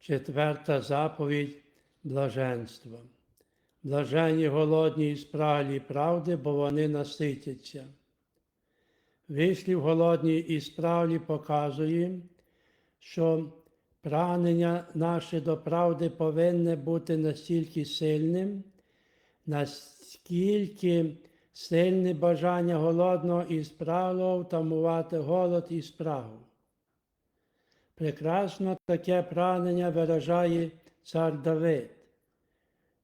Четверта заповідь блаженства. Блаженні голодні і спраглі правди, бо вони наситяться. Вислів голодні і справді показує, що прагнення наше до правди повинне бути настільки сильним, наскільки сильне бажання голодного і спраглого втамувати голод і спрагу. Прекрасно таке прагнення виражає цар Давид.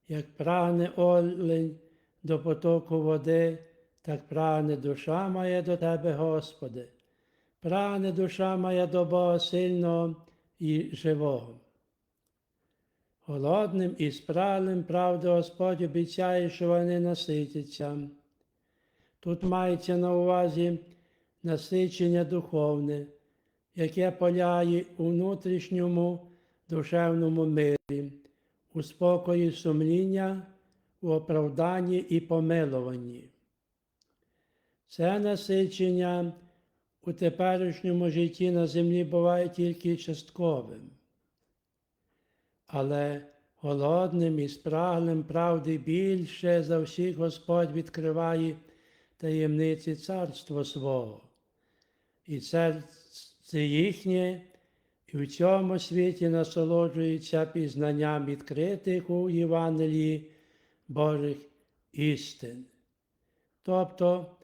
Як прагне олень до потоку води, так прагне душа моя до Тебе, Господи, прагне душа моя до Бога сильного і живого. Голодним і спраглим, правда, Господь обіцяє, що вони наситяться. Тут мається на увазі насичення духовне, яке полягає у внутрішньому душевному мирі, у спокої сумління, у оправданні і помилуванні. Це насичення у теперішньому житті на землі буває тільки частковим, але голодним і спраглим правди більше за всіх Господь відкриває таємниці царства свого. І серце їхнє і в цьому світі насолоджується пізнанням відкритих у Євангелії Божих істин, тобто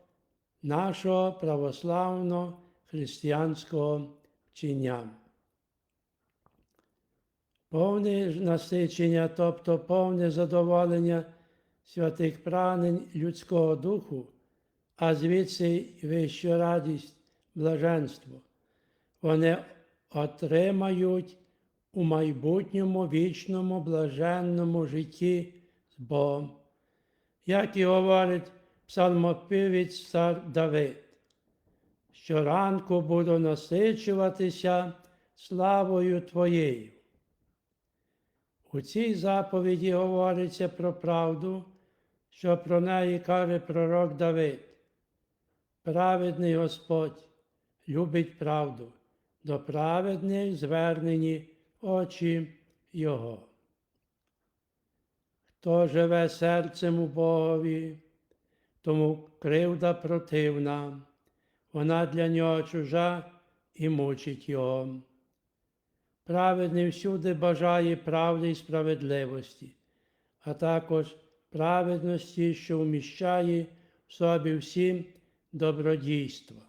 нашого православного християнського вчення. Повне насичення, тобто повне задоволення святих прагнень людського духу, а звідси вищу радість, блаженство. Вони отримають у майбутньому вічному блаженному житті з Богом. Як і говорить псалмопівець цар Давид, щоранку буду насичуватися славою Твоєю. У цій заповіді говориться про правду, що про неї каже пророк Давид. Праведний Господь любить правду, до праведних звернені очі Його. Хто живе серцем у Богові, тому кривда противна, вона для нього чужа і мучить його. Праведний всюди бажає правди і справедливості, а також праведності, що вміщає в собі всі добродійства.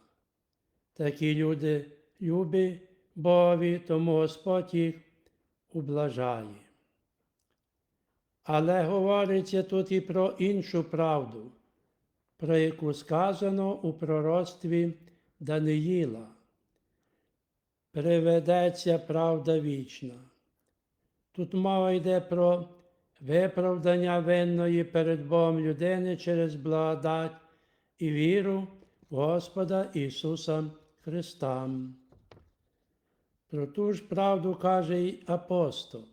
Такі люди любі Богові, тому Господь їх ублажає. Але говориться тут і про іншу правду, про яку сказано у пророцтві Даниїла. Приведеться правда вічна. Тут мова йде про виправдання винної перед Богом людини через благодать і віру в Господа Ісуса Христа. Про ту ж правду каже й апостол.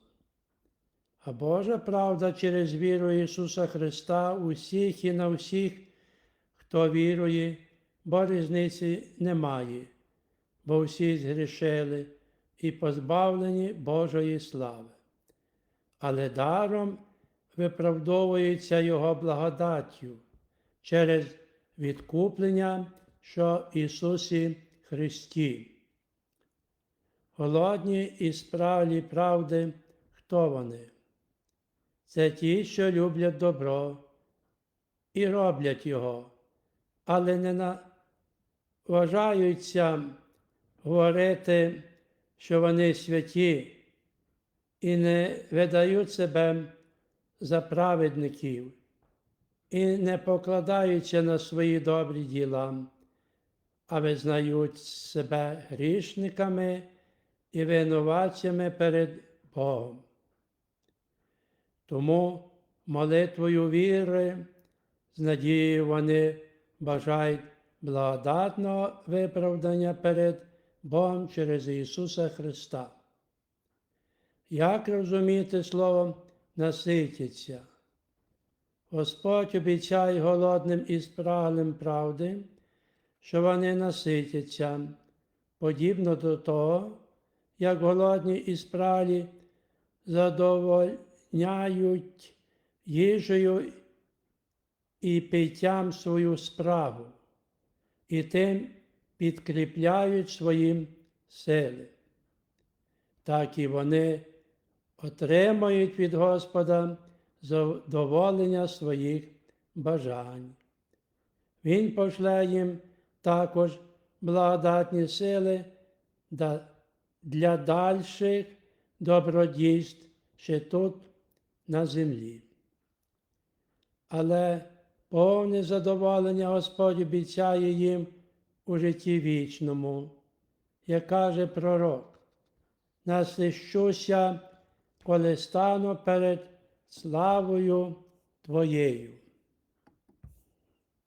А Божа правда через віру Ісуса Христа усіх і на всіх, хто вірує, бо різниці немає, бо всі згрішили і позбавлені Божої слави. Але даром виправдовується Його благодаттю через відкуплення, що в Ісусі Христі. Голодні і справді правди, хто вони? Це ті, що люблять добро і роблять його, але не наважаються говорити, що вони святі, і не видають себе за праведників, і не покладаються на свої добрі діла, а визнають себе грішниками і винуватцями перед Богом. Тому молитвою віри, з надією вони бажають благодатного виправдання перед Богом через Ісуса Христа. Як розуміти словом наситяться? Господь обіцяє голодним і спраглим правди, що вони наситяться, подібно до того, як голодні і спраглі задовольняють їжею і питтям свою справу, і тим підкріпляють своїм сили. Так і вони отримають від Господа задоволення своїх бажань. Він пошле їм також благодатні сили да- для дальших добродійств ще тут на землі. Але повне задоволення Господь обіцяє їм у житті вічному, як каже пророк, насищуся, коли стану перед славою Твоєю.